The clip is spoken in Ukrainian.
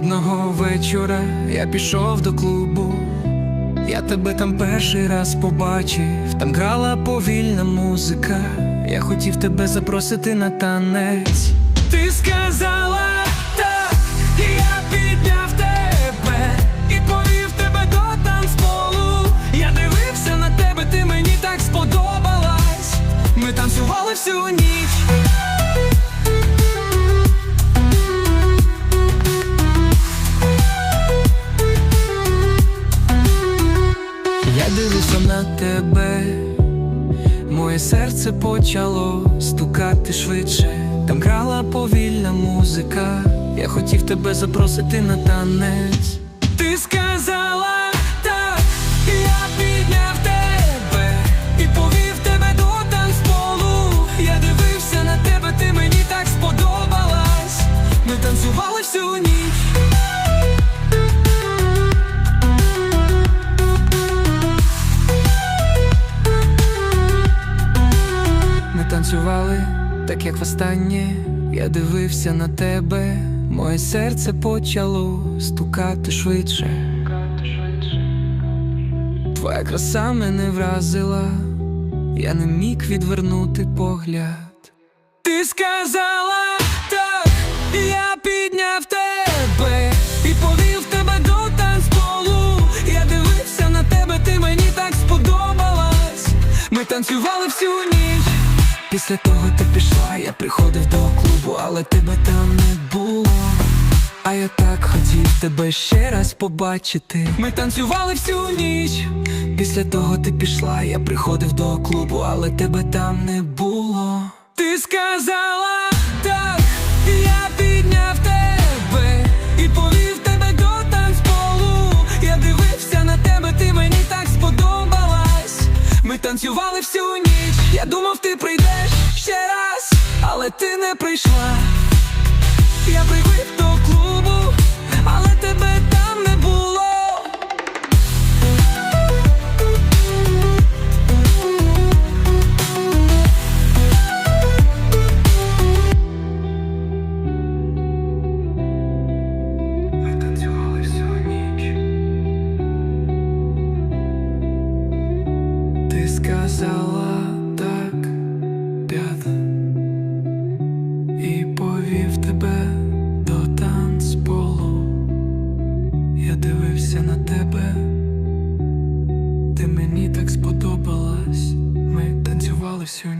вечора я пішов до клубу. Я тебе там перший раз побачив, там грала повільна музика. Я хотів тебе запросити на танець. Ти сказала серце почало стукати швидше. Там грала повільна музика. Я хотів тебе запросити на танець. Ти сказала танцювали, так як востаннє Я дивився на тебе, моє серце почало стукати швидше. Твоя краса мене вразила, я не міг відвернути погляд. Ти сказала так, я підняв тебе і повів тебе до танцполу. Я дивився на тебе, ти мені так сподобалась. Ми танцювали всю ніч. Після того ти пішла, я приходив до клубу, але тебе там не було. А я так хотів тебе ще раз побачити. Ми танцювали всю ніч. Після того ти пішла, я приходив до клубу, але тебе там не було. Ти сказала так, я підняв тебе і повів тебе до танцполу. Я дивився на тебе, ти мені так сподобалась. Ми танцювали всю ніч. Я думав, ти прийдеш але ти не прийшла. Я привик до клубу, але тебе там не було. Танцювали всю ніч. Ти сказала Я дивився на тебе, ти мені так сподобалась. Ми танцювали всю ніч.